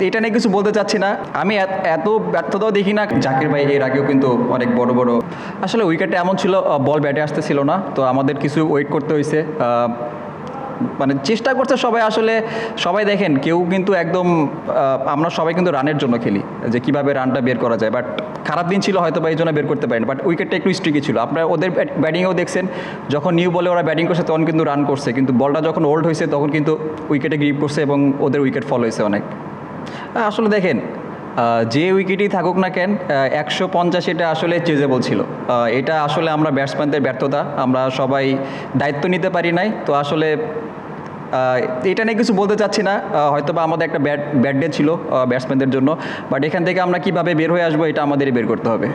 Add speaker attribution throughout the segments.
Speaker 1: এটা নিয়ে কিছু বলতে চাচ্ছি না। আমি এত- ব্যর্থতাও দেখি না। জাকির ভাই এর আগেও কিন্তু অনেক বড় বড়। আসলে উইকেটটা এমন ছিল বল ব্যাটে আসতেছিল না। তো আমাদের কিছু ওয়েট করতে হয়েছে মানে চেষ্টা করছে সবাই আসলে, সবাই দেখেন, কেউ কিন্তু একদম আমরা সবাই কিন্তু রানের জন্য খেলি, যে কীভাবে রানটা বের করা যায়। বাট খারাপ দিন ছিল হয়তো বা এই জন্য বের করতে পারেন। বাট উইকেটটা একটু স্ট্রিকি ছিল। আপনারা ওদের ব্যাটিংয়েও দেখছেন, যখন নিউ বলে ওরা ব্যাটিং করছে, তখন কিন্তু রান করছে। কিন্তু বলটা যখন ওল্ড হয়েছে, তখন কিন্তু উইকেটে গ্রিপ করছে এবং ওদের উইকেট ফল হয়েছে অনেক। আসলে দেখেন যে উইকেটই থাকুক না কেন একশো পঞ্চাশ এটা আসলে চেজেবল ছিল। এটা আসলে আমরা ব্যাটসম্যানদের ব্যর্থতা, আমরা সবাই দায়িত্ব নিতে পারি নাই। তো আসলে এটা নিয়ে কিছু বলতে চাচ্ছি না। হয়তো বা আমাদের একটা ব্যাট ব্যাড ডে ছিল ব্যাটসম্যানদের জন্য। বাট এখান থেকে আমরা কীভাবে বের হয়ে আসব, এটা আমাদেরই বের করতে হবে।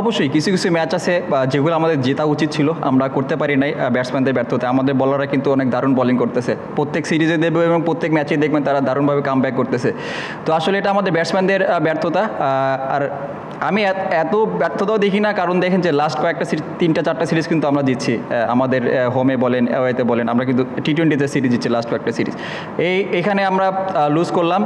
Speaker 1: অবশ্যই কিছু কিছু ম্যাচ আছে যেগুলো আমাদের জেতা উচিত ছিল, আমরা করতে পারি নাই ব্যাটসম্যানদের ব্যর্থতা আমাদের বলাররা কিন্তু অনেক দারুণ বলিং করতেছে। প্রত্যেক সিরিজে দেবে এবং প্রত্যেক ম্যাচে দেখবেন তারা দারুণভাবে কাম করতেছে। তো আসলে এটা আমাদের ব্যাটসম্যানদের ব্যর্থতা আর আমি এত- ব্যর্থতাও দেখি না কারণ দেখেন যে লাস্ট কয়েকটা সিরিজ তিনটা চারটা সিরিজ কিন্তু আমরা আহ, আমাদের হোমে বলেন অ্যাওয়েতে বলেন আমরা কিন্তু টি টোয়েন্টিতে সিরিজ জিতছি লাস্ট কয়েকটা সিরিজ এই এখানে আমরা লুজ করলাম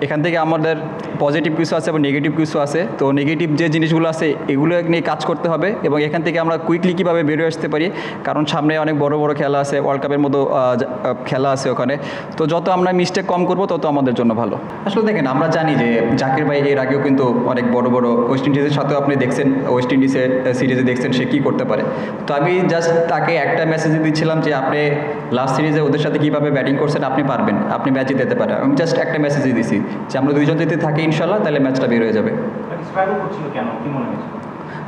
Speaker 1: এখান থেকে আমাদের পজিটিভ কিছু আছে এবং নেগেটিভ কিছু আছে। তো নেগেটিভ যে জিনিসগুলো আছে এগুলো নিয়ে কাজ করতে হবে এবং এখান থেকে আমরা কুইকলি কীভাবে বেরিয়ে আসতে পারি কারণ সামনে অনেক বড় বড় খেলা আছে ওয়ার্ল্ড কাপের মতো খেলা আছে ওখানে। তো যত আমরা মিস্টেক কম করব তত আমাদের জন্য ভালো। আসলে দেখেন আমরা জানি যে জাকির ভাই এর আগেও কিন্তু অনেক বড় ওয়েস্ট ইন্ডিজের সাথেও আপনি দেখছেন ওয়েস্ট ইন্ডিজের সিরিজে দেখছেন সে কী করতে পারে। তো আমি জাস্ট তাকে একটা মেসেজ দিচ্ছিলাম যে আপনি লাস্ট সিরিজে ওদের সাথে কীভাবে ব্যাটিং করছেন আপনি পারবেন আপনি ম্যাচ জিতে পারেন। আমি জাস্ট একটা মেসেজই দিছি যে আমরা দুইজন যদি থাকি ইনশাল্লাহ তাহলে ম্যাচটা বের হয়ে যাবে।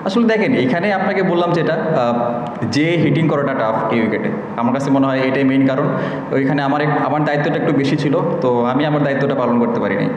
Speaker 1: আসলে দেখেন এখানে আপনাকে বললাম যেটা যে হিটিং করাটা টাফ এই উইকেটে আমার কাছে মনে হয় এটাই মেইন কারণ। ওইখানে আমার আমার দায়িত্বটা একটু বেশি ছিল তো আমি আমার দায়িত্বটা পালন করতে পারি নাই